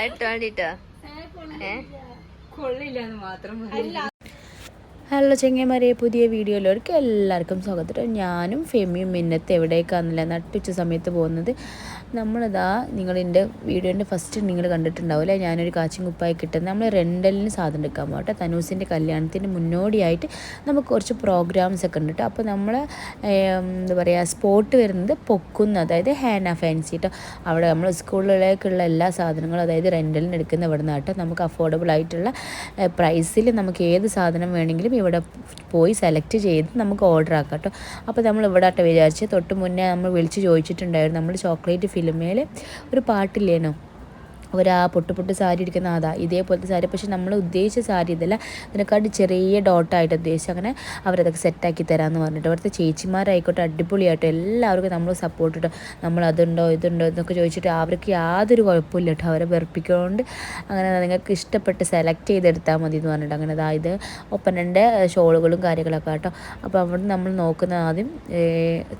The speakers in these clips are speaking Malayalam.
ഇട്ട് വേണ്ടിട്ടോ. ഏ? കൊള്ളില്ല. എന്ന് മാത്രം ഹലോ ചെങ്ങന്മാരെ പുതിയ വീഡിയോയിലേക്ക് എല്ലാവർക്കും സ്വാഗതം. ഞാനും ഫെമിയും മിന്നത്ത് എവിടേക്കാണെന്നില്ല നട്ടുച്ച സമയത്ത് പോകുന്നത്. നമ്മളിതാ നിങ്ങളെന്റെ വീഡിയോന്റെ ഫസ്റ്റ് നിങ്ങൾ കണ്ടിട്ടുണ്ടാവില്ലേ? ഞാനൊരു കാച്ചിങ് കുപ്പായി കിട്ടുന്നത്. നമ്മൾ റെന്റലിന് സാധനം എടുക്കാൻ പോകട്ടെ. തനൂസിന്റെ കല്യാണത്തിന് മുന്നോടിയായിട്ട് നമുക്ക് കുറച്ച് പ്രോഗ്രാംസ് ഒക്കെ ഉണ്ട് അപ്പോൾ നമ്മൾ എന്താ പറയുക സ്പോട്ട് വരുന്നത് പൊക്കുന്ന അതായത് ഹാന ഫാൻസി കേട്ടോ അവിടെ നമ്മൾ സ്കൂളിലേക്കുള്ള എല്ലാ സാധനങ്ങളും അതായത് റെന്റലിന് എടുക്കുന്ന ഇവിടെ കേട്ടോ നമുക്ക് അഫോർഡബിൾ ആയിട്ടുള്ള പ്രൈസിൽ നമുക്ക് ഏത് സാധനം വേണമെങ്കിലും ഇവിടെ പോയി സെലക്ട് ചെയ്ത് നമുക്ക് ഓർഡർ ആക്കാം കേട്ടോ അപ്പോൾ നമ്മൾ ഇവിടെ ആട്ടെ വിചാരിച്ച്. തൊട്ട് മുന്നേ നമ്മൾ വിളിച്ച് ചോദിച്ചിട്ടുണ്ടായിരുന്നു. നമ്മൾ ചോക്ലേറ്റ് ഫിലിമേൽ ഒരു പാട്ടില്ലേനോ? ഒരാ പൊട്ട് പൊട്ട് സാരി എടുക്കുന്ന അതാ ഇതേപോലത്തെ സാരി. പക്ഷെ നമ്മൾ ഉദ്ദേശിച്ച സാരി ഇതല്ല. ഇതിനെക്കാട്ടി ചെറിയ ഡോട്ടായിട്ട് ഉദ്ദേശിച്ച് അങ്ങനെ അവരതൊക്കെ സെറ്റാക്കി തരാമെന്ന് പറഞ്ഞിട്ട്. അവിടുത്തെ ചേച്ചിമാരായിക്കോട്ടെ അടിപൊളിയായിട്ട് എല്ലാവർക്കും നമ്മൾ സപ്പോർട്ട് ഇട്ടോ. നമ്മൾ അതുണ്ടോ ഇതുണ്ടോ എന്നൊക്കെ ചോദിച്ചിട്ട് അവർക്ക് യാതൊരു കുഴപ്പമില്ല കേട്ടോ അവരെ വെറുപ്പിക്കൊണ്ട് അങ്ങനെ നിങ്ങൾക്ക് ഇഷ്ടപ്പെട്ട് സെലക്ട് ചെയ്തെടുത്താൽ മതി എന്ന് പറഞ്ഞിട്ട് അങ്ങനെ അതായത് ഒപ്പനന്റെ ഷോളുകളും കാര്യങ്ങളൊക്കെ കേട്ടോ അപ്പോൾ അവിടെ നമ്മൾ നോക്കുന്ന ആദ്യം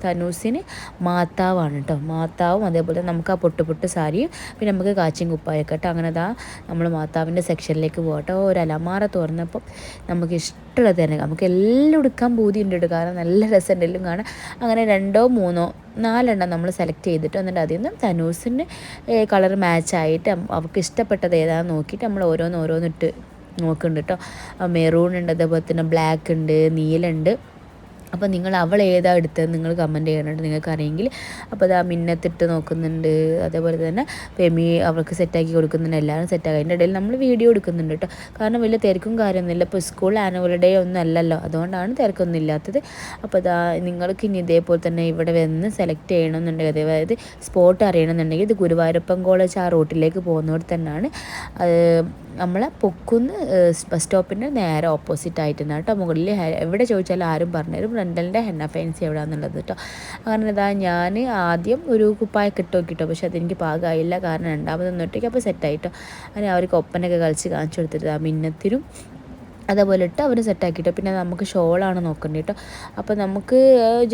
തനൂസിന് മാത്താവാണ് കേട്ടോ മാത്താവും അതേപോലെ നമുക്ക് ആ പൊട്ട് പൊട്ട് സാരിയും പിന്നെ നമുക്ക് കാച്ചിങ് കുപ്പായൊക്കെ കേട്ടോ അങ്ങനെ അതാ നമ്മൾ മാതാവിന്റെ സെക്ഷനിലേക്ക് പോകട്ടെ ഒരു അലമാറ തുറന്നപ്പം നമുക്ക് ഇഷ്ടമുള്ളത് തന്നെ നമുക്ക് എല്ലാം എടുക്കാൻ ബൂതിയുണ്ട് കേട്ടോ. കാരണം നല്ല രസമുണ്ട് കാണാൻ. അങ്ങനെ രണ്ടോ മൂന്നോ നാലെണ്ണം നമ്മൾ സെലക്ട് ചെയ്തിട്ട് എന്നിട്ട് അതിൽ നിന്ന് തനൂസിന് കളർ മാച്ചായിട്ട് അവർക്ക് ഇഷ്ടപ്പെട്ടത് ഏതാണെന്ന് നോക്കിയിട്ട് നമ്മൾ ഓരോന്ന് ഓരോന്നിട്ട് നോക്കുന്നുണ്ട് കേട്ടോ. മെറൂൺ ഉണ്ട് അതേപോലെ തന്നെ ബ്ലാക്ക് ഉണ്ട് നീലുണ്ട്. അപ്പോൾ നിങ്ങൾ അവൾ ഏതാ എടുത്തത് നിങ്ങൾ കമന്റ് ചെയ്യണുണ്ട് നിങ്ങൾക്ക് അറിയെങ്കിൽ അപ്പോൾ അത് മിന്നത്തിട്ട് നോക്കുന്നുണ്ട്. അതേപോലെ തന്നെ പെമി അവൾക്ക് സെറ്റാക്കി കൊടുക്കുന്നുണ്ട്. എല്ലാവരും സെറ്റാക്കി അതിന്റെ ഇടയിൽ നമ്മൾ വീഡിയോ എടുക്കുന്നുണ്ട് കേട്ടോ. കാരണം വലിയ തിരക്കും കാര്യമൊന്നുമില്ല. ഇപ്പോൾ സ്കൂൾ ആനുവൽ ഡേ ഒന്നും അല്ലല്ലോ. അതുകൊണ്ടാണ് തിരക്കൊന്നും ഇല്ലാത്തത്. അപ്പോൾ അതാ നിങ്ങൾക്ക് ഇനി ഇതേപോലെ തന്നെ ഇവിടെ വന്ന് സെലക്ട് ചെയ്യണമെന്നുണ്ടെങ്കിൽ അതായത് സ്പോട്ട് അറിയണമെന്നുണ്ടെങ്കിൽ ഇത് ഗുരുവായൂരപ്പൻ കോളേജ് ആ റൂട്ടിലേക്ക് പോകുന്നവിടെ തന്നെയാണ്. നമ്മളെ പൊക്കുന്ന് ബസ് സ്റ്റോപ്പിന്റെ നേരെ ഓപ്പോസിറ്റ് ആയിട്ട് തന്നെ കേട്ടോ. മുകളിൽ എവിടെ ചോദിച്ചാലും ആരും പറഞ്ഞുതരും. റെന്റലിന്റെ ഹെന്ന ഫാൻസി എവിടെയാണെന്നുള്ളത് കേട്ടോ. കാരണം ഇതാ ഞാൻ ആദ്യം ഒരു കുപ്പായ കിട്ടോ പക്ഷേ പക്ഷെ അതെനിക്ക് പാകമായില്ല കാരണം രണ്ടാമത് ഒന്നൊറ്റയ്ക്ക് അപ്പോൾ സെറ്റായിട്ടോ അങ്ങനെ അവർക്ക് ഒപ്പനൊക്കെ കളിച്ച് കാണിച്ചു കൊടുത്തിട്ട് ആ മിന്നത്തിനും അതേപോലെ ഇട്ട് അവർ സെറ്റാക്കിയിട്ട് പിന്നെ നമുക്ക് ഷോളാണ് നോക്കേണ്ടത് കേട്ടോ അപ്പോൾ നമുക്ക്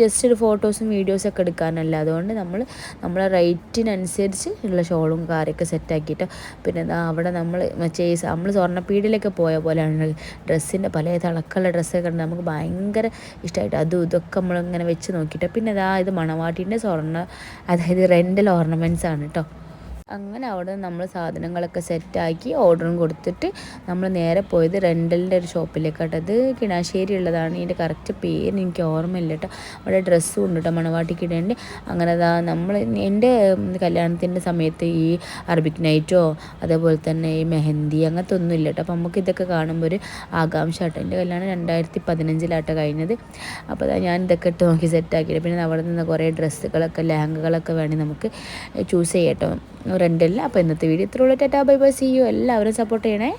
ജസ്റ്റ് ഒരു ഫോട്ടോസും വീഡിയോസൊക്കെ എടുക്കാനല്ല. അതുകൊണ്ട് നമ്മൾ നമ്മളെ റേറ്റിനനുസരിച്ച് ഉള്ള ഷോളും കാര്യമൊക്കെ സെറ്റാക്കിയിട്ട് പിന്നെ അവിടെ നമ്മൾ ചേസ് നമ്മൾ സ്വർണപ്പീടിയിലൊക്കെ പോയ പോലെയാണ് ഡ്രസ്സിന്റെ പല തിളക്കമുള്ള ഡ്രസ്സൊക്കെ ഉണ്ട് നമുക്ക് ഭയങ്കര ഇഷ്ടമായിട്ട് അതും ഇതൊക്കെ നമ്മളിങ്ങനെ വെച്ച് നോക്കിയിട്ട്. പിന്നെ അതാ ഇത് മണവാട്ടിന്റെ സ്വർണ അതായത് റെന്റൽ ഓർണമെന്റ്സ് ആണ് കേട്ടോ അങ്ങനെ അവിടെ നമ്മൾ സാധനങ്ങളൊക്കെ സെറ്റാക്കി ഓർഡറും കൊടുത്തിട്ട് നമ്മൾ നേരെ പോയത് റെന്റലിന്റെ ഒരു ഷോപ്പിലേക്കാട്ടോ. അത് കിണാശ്ശേരി ഉള്ളതാണ്. ഇതിന്റെ കറക്റ്റ് പേര് എനിക്ക് ഓർമ്മയില്ല കേട്ടോ അവിടെ ഡ്രസ്സും ഉണ്ട് കേട്ടോ മണവാട്ടിക്ക് ഇടേണ്ടി അങ്ങനെ അതാ നമ്മൾ എന്റെ കല്യാണത്തിന്റെ സമയത്ത് ഈ അറബിക് നൈറ്റോ അതേപോലെ തന്നെ ഈ മെഹന്തി അങ്ങനത്തെ ഒന്നും ഇല്ല കേട്ടോ അപ്പോൾ നമുക്ക് ഇതൊക്കെ കാണുമ്പോൾ ഒരു ആകാംക്ഷ കേട്ടോ എന്റെ കല്യാണം രണ്ടായിരത്തി പതിനഞ്ചിലാട്ടോ കഴിഞ്ഞത്. അപ്പോൾ അതാ ഞാൻ ഇതൊക്കെ ഇട്ട് നോക്കി സെറ്റാക്കിയിട്ട് പിന്നെ അവിടെ നിന്ന് കുറേ ഡ്രസ്സുകളൊക്കെ ലാങ്കുകളൊക്കെ വേണമെങ്കിൽ നമുക്ക് ചൂസ് ചെയ്യട്ടോ റെന്റല്ല അപ്പോൾ ഇന്നത്തെ വീഡിയോ ഇത്രയുള്ള ta-ta bye bye see you എല്ലാവരും സപ്പോർട്ട് ചെയ്യണേ.